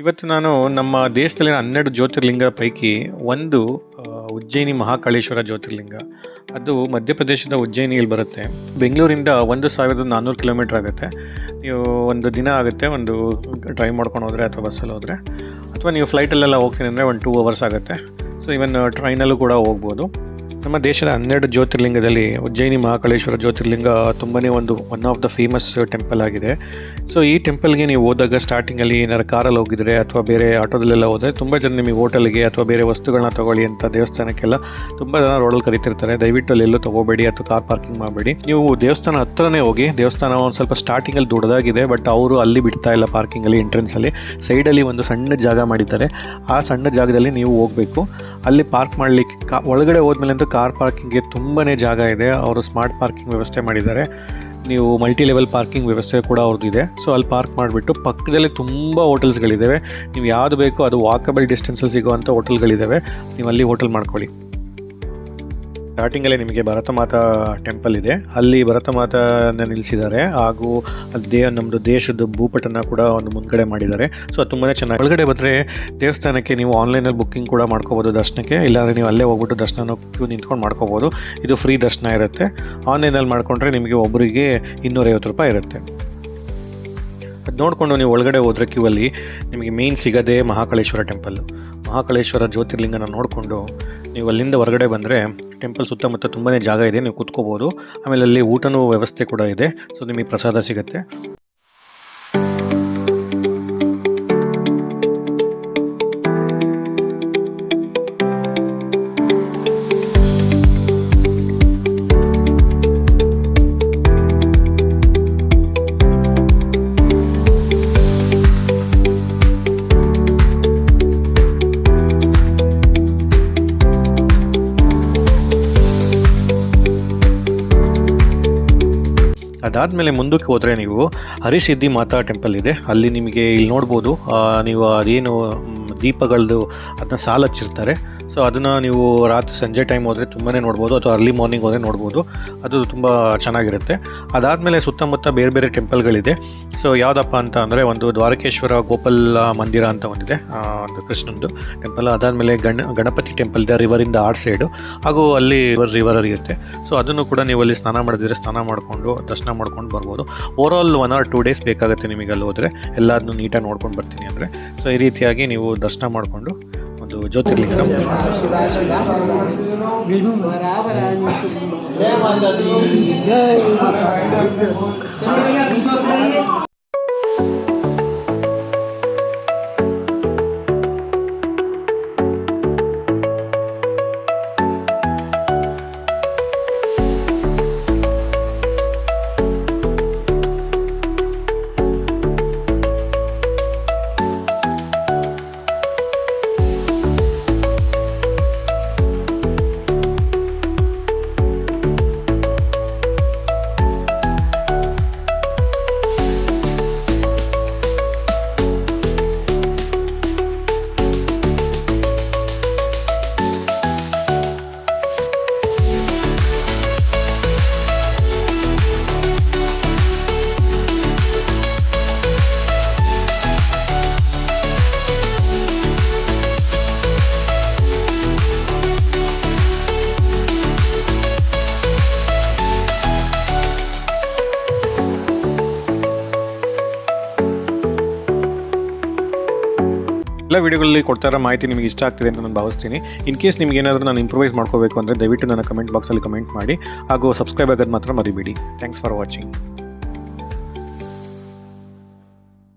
ಇವತ್ತು ನಾನು ನಮ್ಮ ದೇಶದಲ್ಲಿನ ಹನ್ನೆರಡು ಜ್ಯೋತಿರ್ಲಿಂಗ ಪೈಕಿ ಒಂದು ಉಜ್ಜಯಿನಿ ಮಹಾಕಾಳೇಶ್ವರ ಜ್ಯೋತಿರ್ಲಿಂಗ. ಅದು ಮಧ್ಯಪ್ರದೇಶದ ಉಜ್ಜಯಿನಿಯಲ್ಲಿ ಬರುತ್ತೆ. ಬೆಂಗಳೂರಿಂದ ಒಂದು ಸಾವಿರದ ನಾನ್ನೂರು ಕಿಲೋಮೀಟ್ರ್ ಆಗುತ್ತೆ. ನೀವು ಒಂದು ದಿನ ಆಗುತ್ತೆ ಒಂದು ಡ್ರೈವ್ ಮಾಡ್ಕೊಂಡು ಹೋದರೆ ಅಥವಾ ಬಸ್ಸಲ್ಲಿ ಹೋದರೆ. ಅಥವಾ ನೀವು ಫ್ಲೈಟಲ್ಲೆಲ್ಲ ಹೋಗ್ತೀನಿ ಅಂದರೆ ಒಂದು ಟೂ ಅವರ್ಸ್ ಆಗುತ್ತೆ. ಸೊ ಇವನ್ ಟ್ರೈನಲ್ಲೂ ಕೂಡ ಹೋಗ್ಬೋದು. ನಮ್ಮ ದೇಶದ ಹನ್ನೆರಡು ಜ್ಯೋತಿರ್ಲಿಂಗದಲ್ಲಿ ಉಜ್ಜಯಿನಿ ಮಹಾಕಾಳೇಶ್ವರ ಜ್ಯೋತಿರ್ಲಿಂಗ ತುಂಬನೇ ಒಂದು one of the famous temple ಆಗಿದೆ. ಸೊ ಈ ಟೆಂಪಲ್ಗೆ ನೀವು ಹೋದಾಗ ಸ್ಟಾರ್ಟಿಂಗಲ್ಲಿ ಏನಾರು ಕಾರಲ್ಲಿ ಹೋಗಿದ್ರೆ ಅಥವಾ ಬೇರೆ ಆಟೋದಲ್ಲೆಲ್ಲ ಹೋದರೆ ತುಂಬ ಜನ ನಿಮಗೆ ಹೋಟೆಲ್ಗೆ ಅಥವಾ ಬೇರೆ ವಸ್ತುಗಳನ್ನ ತಗೊಳ್ಳಿ ಅಂತ ದೇವಸ್ಥಾನಕ್ಕೆಲ್ಲ ತುಂಬ ಜನ ರೋಡಲ್ಲಿ ಕರಿತಿರ್ತಾರೆ. ದಯವಿಟ್ಟು ಅಲ್ಲಿ ಎಲ್ಲೂ ತಗೋಬೇಡಿ ಅಥವಾ ಕಾರ್ ಪಾರ್ಕಿಂಗ್ ಮಾಡಬೇಡಿ. ನೀವು ದೇವಸ್ಥಾನ ಹತ್ರನೇ ಹೋಗಿ, ದೇವಸ್ಥಾನ ಒಂದು ಸ್ವಲ್ಪ ಸ್ಟಾರ್ಟಿಂಗಲ್ಲಿ ದೊಡ್ಡದಾಗಿದೆ ಬಟ್ ಅವರು ಅಲ್ಲಿ ಬಿಡ್ತಾ ಇಲ್ಲ ಪಾರ್ಕಿಂಗಲ್ಲಿ ಎಂಟ್ರೆನ್ಸಲ್ಲಿ ಸೈಡಲ್ಲಿ ಒಂದು ಸಣ್ಣ ಜಾಗ ಮಾಡಿದ್ದಾರೆ. ಆ ಸಣ್ಣ ಜಾಗದಲ್ಲಿ ನೀವು ಹೋಗಬೇಕು. ಅಲ್ಲಿ ಪಾರ್ಕ್ ಮಾಡಲಿಕ್ಕೆ ಕಾ, ಒಳಗಡೆ ಹೋದ್ಮೇಲೆ ಅಂತೂ ಕಾರ್ ಪಾರ್ಕಿಂಗ್ಗೆ ತುಂಬಾ ಜಾಗ ಇದೆ. ಅವರು ಸ್ಮಾರ್ಟ್ ಪಾರ್ಕಿಂಗ್ ವ್ಯವಸ್ಥೆ ಮಾಡಿದ್ದಾರೆ. ನೀವು ಮಲ್ಟಿ ಲೆವೆಲ್ ಪಾರ್ಕಿಂಗ್ ವ್ಯವಸ್ಥೆ ಕೂಡ ಅವ್ರದ್ದು ಇದೆ. ಸೊ ಅಲ್ಲಿ ಪಾರ್ಕ್ ಮಾಡಿಬಿಟ್ಟು ಪಕ್ಕದಲ್ಲಿ ತುಂಬ ಹೋಟೆಲ್ಸ್ಗಳಿದ್ದಾವೆ ನೀವು ಯಾವುದು ಬೇಕೋ ಅದು ವಾಕಬಲ್ ಡಿಸ್ಟೆನ್ಸಲ್ಲಿ ಸಿಗುವಂಥ ಹೋಟೆಲ್ಗಳಿದ್ದಾವೆ ನೀವು ಅಲ್ಲಿ ಹೋಟೆಲ್ ಮಾಡ್ಕೊಳ್ಳಿ. ಸ್ಟಾರ್ಟಿಂಗಲ್ಲೇ ನಿಮಗೆ ಭರತ ಮಾತಾ ಟೆಂಪಲ್ ಇದೆ. ಅಲ್ಲಿ ಭರತ ಮಾತಾನ ನಿಲ್ಲಿಸಿದ್ದಾರೆ. ಹಾಗೂ ದೇ ನಮ್ಮದು ದೇಶದ ಭೂಪಟನ ಕೂಡ ಒಂದು ಮುಂದ್ಗಡೆ ಮಾಡಿದ್ದಾರೆ. ಸೊ ತುಂಬಾ ಚೆನ್ನಾಗಿ ಒಳಗಡೆ ಬಂದರೆ ದೇವಸ್ಥಾನಕ್ಕೆ ನೀವು ಆನ್ಲೈನಲ್ಲಿ ಬುಕ್ಕಿಂಗ್ ಕೂಡ ಮಾಡ್ಕೋಬೋದು ದರ್ಶನಕ್ಕೆ. ಇಲ್ಲಾಂದರೆ ನೀವು ಅಲ್ಲೇ ಹೋಗ್ಬಿಟ್ಟು ದರ್ಶನ ಕ್ಯೂ ನಿಂತ್ಕೊಂಡು ಮಾಡ್ಕೋಬೋದು. ಇದು ಫ್ರೀ ದರ್ಶನ ಇರುತ್ತೆ. ಆನ್ಲೈನಲ್ಲಿ ಮಾಡ್ಕೊಂಡ್ರೆ ನಿಮಗೆ ಒಬ್ಬರಿಗೆ ಇನ್ನೂರೈವತ್ತು ರೂಪಾಯಿ ಇರುತ್ತೆ. ಅದು ನೋಡಿಕೊಂಡು ನೀವು ಒಳಗಡೆ ಹೋದ್ರೆ ಕ್ಯೂ ಅಲ್ಲಿ ನಿಮಗೆ ಮೇನ್ ಸಿಗದೆ ಮಹಾಕಾಳೇಶ್ವರ ಟೆಂಪಲ್ಲು ಮಹಾಕಾಳೇಶ್ವರ ಜ್ಯೋತಿರ್ಲಿಂಗನ ನೋಡಿಕೊಂಡು ನೀವು ಅಲ್ಲಿಂದ ಹೊರಗಡೆ ಬಂದರೆ ಟೆಂಪಲ್ ಸುತ್ತಮುತ್ತ ತುಂಬಾ ಜಾಗ ಇದೆ, ನೀವು ಕುತ್ಕೋಬೋದು. ಆಮೇಲೆ ಅಲ್ಲಿ ಊಟನೂ ವ್ಯವಸ್ಥೆ ಕೂಡ ಇದೆ. ಸೊ ನಿಮಗೆ ಪ್ರಸಾದ ಸಿಗುತ್ತೆ. ಅದಾದಮೇಲೆ ಮುಂದಕ್ಕೆ ಹೋದರೆ ನೀವು ಹರಿಸಿದ್ಧಿ ಮಾತಾ ಟೆಂಪಲ್ ಇದೆ. ಅಲ್ಲಿ ನಿಮಗೆ ಇಲ್ಲಿ ನೋಡ್ಬೋದು ನೀವು ಅದೇನು ದೀಪಗಳದ್ದು ಅದನ್ನ ಸಾಲ ಹಚ್ಚಿರ್ತಾರೆ ಸೊ ಅದನ್ನು ನೀವು ರಾತ್ರಿ ಸಂಜೆ ಟೈಮ್ ಹೋದರೆ ತುಂಬಾ ನೋಡ್ಬೋದು, ಅಥವಾ ಅರ್ಲಿ ಮಾರ್ನಿಂಗ್ ಹೋದರೆ ನೋಡ್ಬೋದು. ಅದು ತುಂಬ ಚೆನ್ನಾಗಿರುತ್ತೆ. ಅದಾದಮೇಲೆ ಸುತ್ತಮುತ್ತ ಬೇರೆ ಬೇರೆ ಟೆಂಪಲ್ಗಳಿದೆ. ಸೊ ಯಾವುದಪ್ಪ ಅಂತ ಅಂದರೆ ಒಂದು ದ್ವಾರಕೇಶ್ವರ ಗೋಪಾಲ ಮಂದಿರ ಅಂತ ಒಂದಿದೆ. ಒಂದು ಕೃಷ್ಣಂದು ಟೆಂಪಲ್. ಅದಾದಮೇಲೆ ಗಣ, ಗಣಪತಿ ಟೆಂಪಲ್ ಇದೆ ರಿವರಿಂದ ಆರ್ ಸೈಡು ಹಾಗೂ ಅಲ್ಲಿ ರಿವರ್ ರಿವರ್ ಇರುತ್ತೆ. ಸೊ ಅದನ್ನು ಕೂಡ ನೀವು ಅಲ್ಲಿ ಸ್ನಾನ ಮಾಡಿದ್ರೆ ಸ್ನಾನ ಮಾಡಿಕೊಂಡು, ದರ್ಶನ ಮಾಡ್ಕೊಂಡು ಬರ್ಬೋದು. Overall one or two days ಬೇಕಾಗುತ್ತೆ ನಿಮಗೆ ಅಲ್ಲಿ ಹೋದರೆ. ಎಲ್ಲದನ್ನು ನೀಟಾಗಿ ನೋಡ್ಕೊಂಡು ಬರ್ತೀನಿ ಅಂದರೆ. ಸೊ ಈ ರೀತಿಯಾಗಿ ನೀವು ದರ್ಶನ ಮಾಡಿಕೊಂಡು ಒಂದು ಜ್ಯೋತಿರ್ಲಿಂಗನ ಮುಗಿಸ್ಕೊಂಡು ಎಲ್ಲ ವಿಡಿಯೋಗಳಲ್ಲಿ ಕೊಡ್ತಾ ಇರೋ ಮಾಹಿತಿ ನಿಮಗೆ ಇಷ್ಟ ಆಗ್ತಿದೆ ಅಂತ ನಾನು ಭಾವಿಸ್ತೀನಿ. ಇನ್ ಕೇಸ್ ನಿಮ್ಗೆ ಏನಾದರೂ ನಾನು ಇಂಪ್ರೂವೈಸ್ ಮಾಡ್ಕೋಬೇಕು ಅಂದರೆ ದಯವಿಟ್ಟು ನನ್ನ ಕಮೆಂಟ್ ಬಾಕ್ಸಲ್ಲಿ ಕಮೆಂಟ್ ಮಾಡಿ. ಹಾಗೂ ಸಬ್ಸ್ಕ್ರೈಬ್ ಆಗೋದು ಮಾತ್ರ ಮರಿಬೇಡಿ. Thanks for watching